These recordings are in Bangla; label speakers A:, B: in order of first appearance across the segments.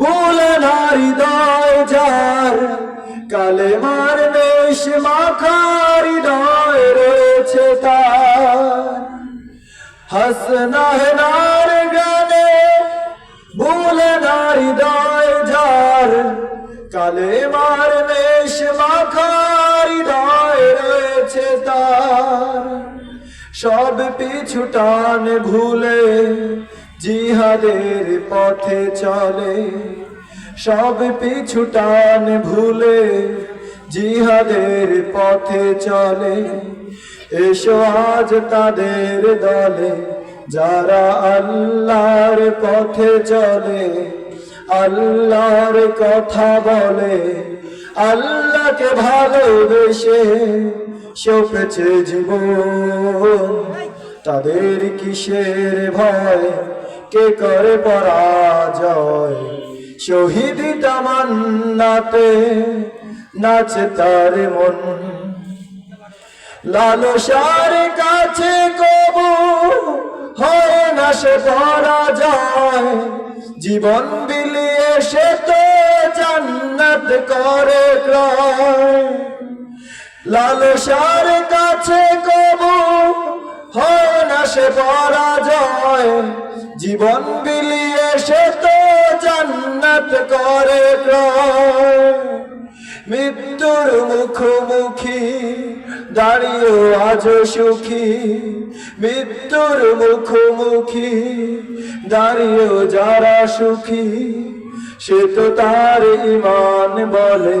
A: ভুলে না হৃদয় যার। কালে মার বেশ মাখার হৃদয় রয়েছে তার। হাসনাহনার গ্রামে ভুলে না হৃদয় যার। কালে মার বেশ মাখার হৃদয় রয়েছে তার। সব পিছু টান ভুলে জিহাদের পথে চলে, সব পিছু টান ভুলে জিহাদের পথে চলে। এসো আজ তাদের দলে, যারা আল্লাহর পথে চলে, আল্লাহর কথা বলে, আল্লাহকে ভালোবেসে সপেছে জীবন। তাদের কিসের ভয়? কে করে পরাজয়। শহীদ তামান্নাতে নাচে তার মন। লালসার কাছে কবু হয় না সে পরাজয়। জীবন বিলিয়ে সে তো জান্নাত করে ক্রয়। লালসার কাছে কবু হয় না সে পরাজয়। জীবন বিলিয়ে সে তো জান্নাত করে মৃত্যুর মুখোমুখি দাঁড়িয়ে আজ সুখী। মৃত্যুর মুখোমুখি দাঁড়িয়ে যারা সুখী, সে তো তার ইমান বলে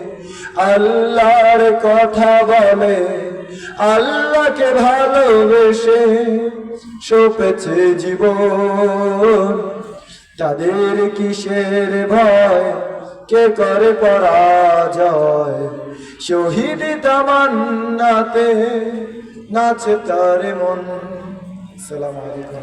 A: আল্লাহর কথা বলে, আল্লাহকে ভালোবেসে সপেছে জীবন। তাদের কিসের ভয়, কে করে পরাজয়? শহীদ তামান্নাতে নাচে তার মন। সালাম আলাইকুম।